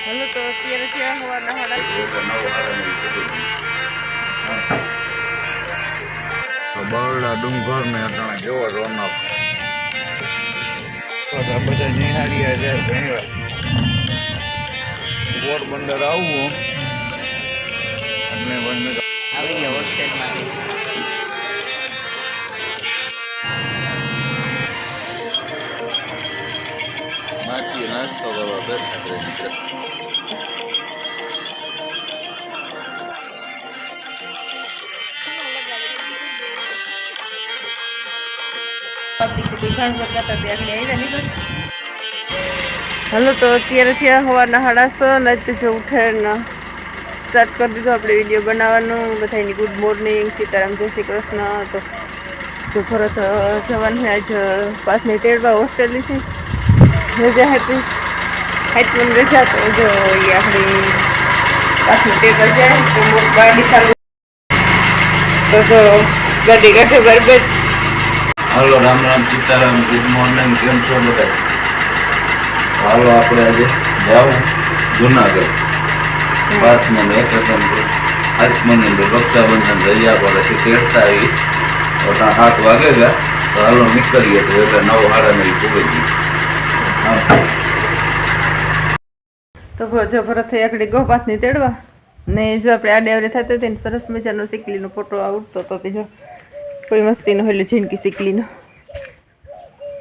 હાલો બરડા ડુંગર ને અટાણે જેવો રોનક બધા નિહાળ્યા જાય ઘણી પોરબંદર આવવું એટલે આવી ગયા હોસ્ટેલમાંથી નાખી નાસ્તો કરવા બેઠા હાલો, તો અત્યારે થયા હોવાના હાડા સો ને જો ઉઠાડના સ્ટાર્ટ કરી દીધો આપણે વીડિયો બનાવવાનું. બધાની ગુડ મોર્નિંગ સીતારામ, જય શ્રી કૃષ્ણ. તો જો ભરત જવાનું આજ પાસની તેડવા હોસ્ટેલથી રજા હતી. હાઈટમાં રજા, તો જો એ આપણી પાસની તેડવા જાય તો ગાડી ચાલુ. તો જો ગાડી કાઢે બરબર હાલો, રામ રામ સીતારામ, ગુડ કેમ છો બધા? હાલો, આપણે આજે જાવું જુનાગઢ. પાંચમા વેકેશન નંબર રક્ષાબંધન રજા પડે તેરતા આવી પોતા હાથ સાત વાગે ગયા તો હાલો, નીકળીએ તો એટલે નવ સાડા નવ પૂગી તો જો ભરત એકડી આકડી ગો પાથની તેડવા. ને જો આપણે આડે આવડે થતો તેને સરસ મજાનો સિકલીનો ફોટો આવડતો હતો તે જો કોઈ મસ્તીનો હોય જિંદગી સિકલીનો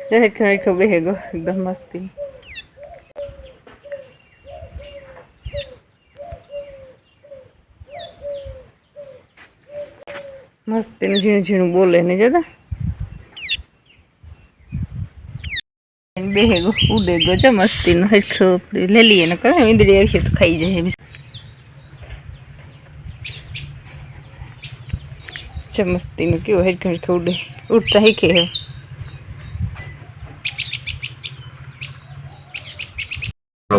દરેક ખરેખર બેહે ગો એકદમ મસ્તી મસ્તીનું ઝીણું ઝીણું બોલે ને જતા બેહે ગો ઉડે ગો જો મસ્તીનો હરખો હેઠો લઈ લઈએ ને કરે ઈંદડી આવી તો ખાઈ જાય જો મસ્તીનું કેવું હરખો હરખો ઉડે. ઉડતા શીખે હવે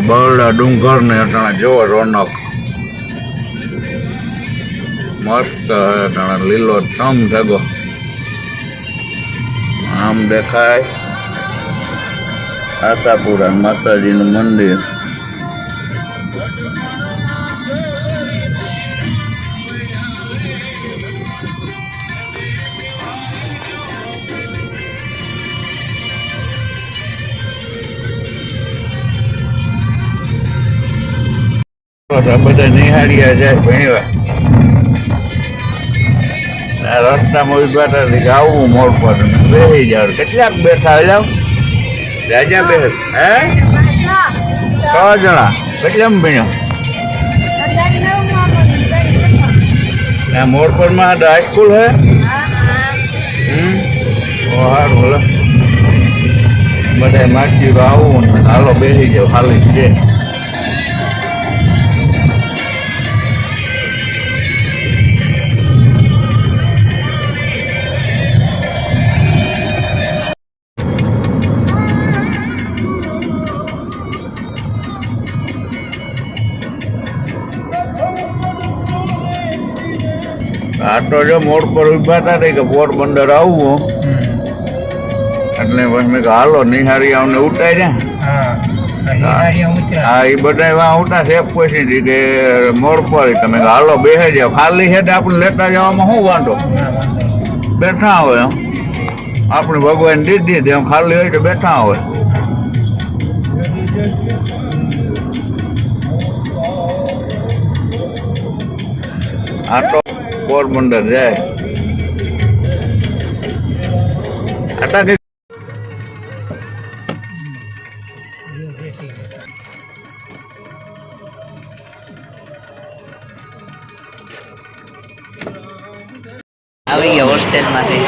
બરડા ડુંગર ને અટાણે જોવો રોનક. મસ્ત હે અટાણે, લીલો છમ જગો આમ દેખાય. આશાપુરા માતાજીનું મંદિર. બધા નિહાળ્યા જાય ભણીવા આ રસ્તામાં ઊભા હતા મોડ પર બેસી જાવ કેટલાક બેઠા જાવ રાજા બેસ હે? છ જણા. કેટલામ ભણ્યો? આ મોડ પરમાં હાઈસ્કૂલ હે? હારું બોલો બધા માગતી આવું હાલો બેસી જાવ હાલી છે. તો જો મોડ પર ઊભા હતા કે પોરબંદર આવવું એટલે પછી મેં હાલો નિહારી આવને ઉઠાય ને હા એ બધા એવા ઉઠા છે. પૂછી હતી કે મોડ પર તમે હાલો બેસે જાવ ખાલી છે આપણે લેતા જવામાં શું વાંધો? બેઠા હોય આપણે ભગવાન દીધી હતી એમ ખાલી હોય તો બેઠા હોય. આ તો પોરબંદર જાય. આવી ગયા હોસ્ટેલમાંથી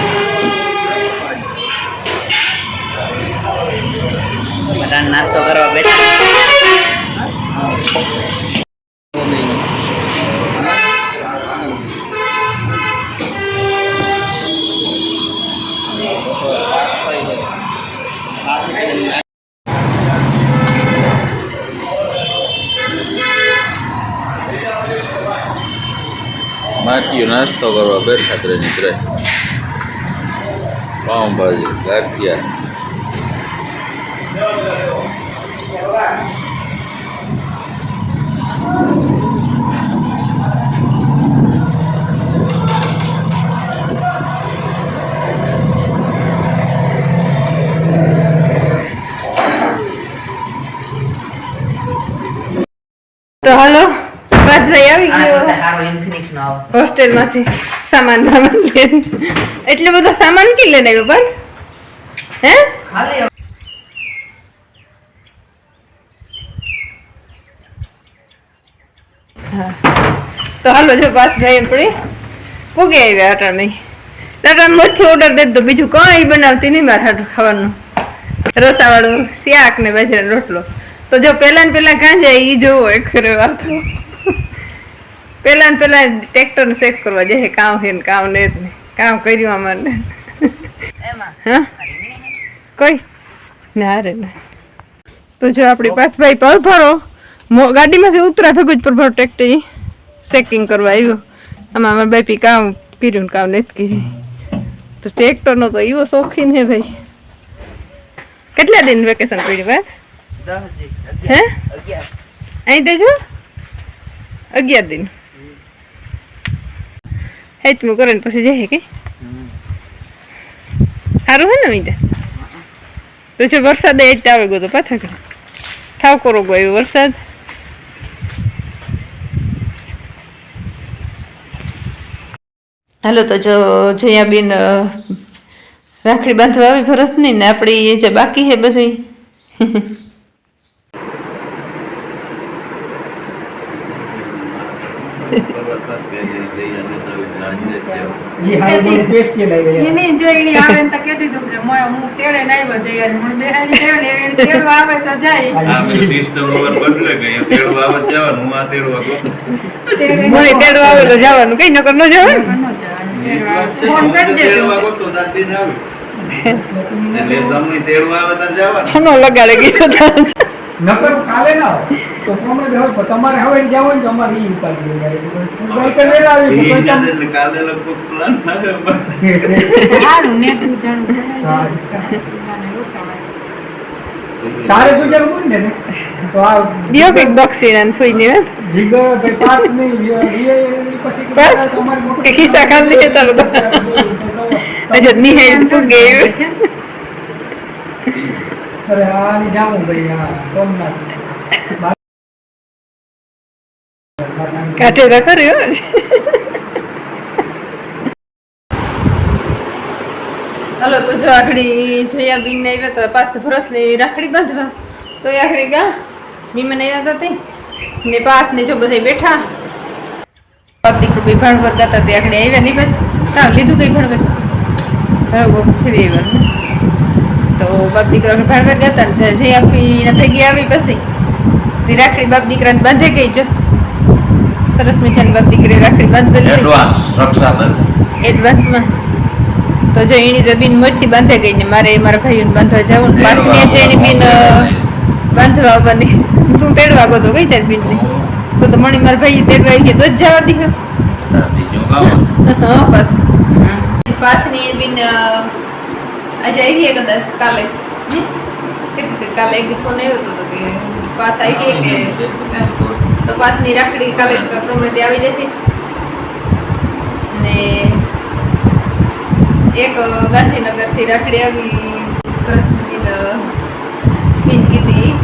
બધાને નાસ્તો કરવા બેઠા. Jonas, Togor Robert, Satria Nitre. lagi ya? Garcia. Halo. સારો ઇન્ફિનિક્સ નો આવો. હોસ્ટેલમાંથી સામાન સામાન લઈને. એટલો બધો સામાન કી લઈને આવ્યો પણ? હે? ખાલી તો હાલો જો પાસ ભાઈ પડી પૂગે આવ્યા અટાણે. અટાણે મોટથી ઓર્ડર દે તો બીજું કંઈ બનાવતી નહીં મારે હાટું ખાવાનું. રસાવાળું શાક ને બાજરાનો રોટલો. તો જો પહેલા ને પહેલા કાંજે જાય એ જોવો એક ખરો વાતો. પહેલા ને પેલા ટ્રેક્ટર ને ચેક કરવા જાય કામ છે ને કામ ને નહીં કામ કર્યું અમારે એમાં? હા? કોઈ? ના રે તો જો આપણી પાછભાઈ પર ભરો. મો- ગાડીમાંથી ઉતરા ભેગું જ પર ભરો ટ્રેક્ટર ચેકિંગ કરવા આવ્યો. આમાં અમારે બાપી કામ કર્યું ને કામ નથી કર્યું. તો ટ્રેક્ટરનો તો એવો શોખીન હે ભાઈ. કેટલા દિન વેકેશન પડ્યું ભાઈ હે? અહીં દેજો. અગિયાર દિન. હેચમું કરે ને પછી જાય કે સારું હે ને મીધે પછી વરસાદ એ જ આવે ગયો તો પાછા ઠાવ કરો ગયો વરસાદ હાલો તો જો જયાબેન રાખડી બાંધવા આવી ફરસ નહીં ને આપણી જે બાકી છે બધી એની જો આવે ને તો કહી દીધું કે હું તેડે ને જઈ અને મને બેહાડી દેવ એને તેડવા આવે તો જાય. આ આ સિસ્ટમ ઓવર બદલે ગઈ તેડવા આવે જવાનું હું આ તેડવા ગયો. મને તેડવા આવે તો જવાનું કઈ નકર ન જવાનું ફોન કરજે. તેડવા તો આવે. એટલે તમને તેડવા આવે તો જવાનું. લગાડે તો નકર કાલે ના તો પ્રમાણે બેહો. તમારે હવે જ્યાં હોય ને અમારે ઈ ઉપાડી. ભાઈ તો વેલા આવી એટલે કાલે લગભગ પ્લાન થાય કામ- ને તું જાણું. તારે ગુજર હોય ને? તો આ દિયો દક્ષિણા ફૂઈ ની પછી કે જાવું ભાઈ હા સોમનાથ. તો કર્યો હલો તો જો આખડી જયા બીન ને આવ્યા તો પાછું ભરત ને રાખડી બાંધવા. તો એ આખડી ગા મીમન આવ્યા હતા તે. ને પાસ ને જો બધા બેઠા. બાપ દીકરો બે ભણવર ગાતા તે આખડી આવ્યા નહીં બસ કામ લીધું કઈ ભણવર? ભણવો ફરી આવ્યા. તો બાપ દીકરો ભણવર ગાતા ને જે આપી ભેગી આવી પછી. રાખડી બાપ દીકરાને બાંધે ગઈ જો. સરસ મજાની બાપ દીકરી રાખડી બાંધેલી એડવાન્સ રક્ષાબંધન. એડવાન્સમાં તો જો એની તો બીન મોટી બાંધે ગઈ ને મારે મારા ભાઈઓને બાંધવા જવું ને પાછની છે એની બીન બાંધવા આવવાની. તું તેડવા ગયો તો ગઈ તારી બીન તો તો મણી મારા ભાઈ તેડવા આવી ગયા તો જ જવા દીધો. હા પાછની એની બીન આજે આવી છે કદાચ કાલે કાલે એક ફોન આવ્યો હતો તો કે પાસ આવી કે તો પાંચની રાખડી કાલે પ્રમાણે આવી જતી અને એક ગાંધીનગરથી રાખડી આવી ભરતબીન બીન કીધી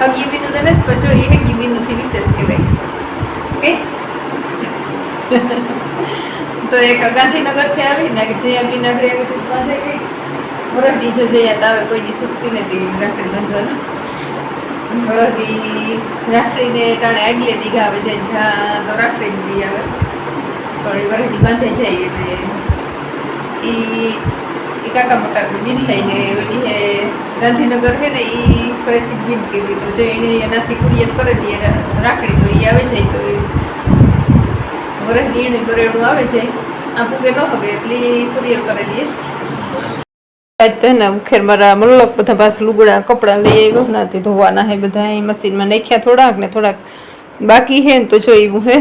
હગી બીનું તો નથી પણ જોઈએ હગી બીનું થી વિશેષ કહેવાય ઓકે તો એક ગાંધીનગરથી આવી ને જયા બીન આગળ આવી પાસે ગઈ વરદી જો તો આવે કોઈની શક્તિ નથી રાખડી બાંધવાનું. વરદી રાખડીને ટાણે આગલે દીઘા આવે જાય ઘા તો રાખડી દી આવે. પણ એ વરદી બાંધે જાય અને એ એ કાકા મોટા બીન થઈને ઓલી હે ગાંધીનગર હે ને એ ફરીથી બીન કીધી. તો જો એને એનાથી કુરિયર કરી દઈએ રાખડી તો એ આવે છે તો વરસ એને બરેડું આવે છે. આ પૂગે ન હગે એટલે કુરિયર કરી દઈએ આજ તો ને ખેર મારા મલ્લક બધા પાછા લુગડા કપડાં લઈ આવ્યો નથી ધોવાના હે બધા એ મશીનમાં નાખ્યા થોડાક ને થોડાક બાકી હે ને તો જો એવું હે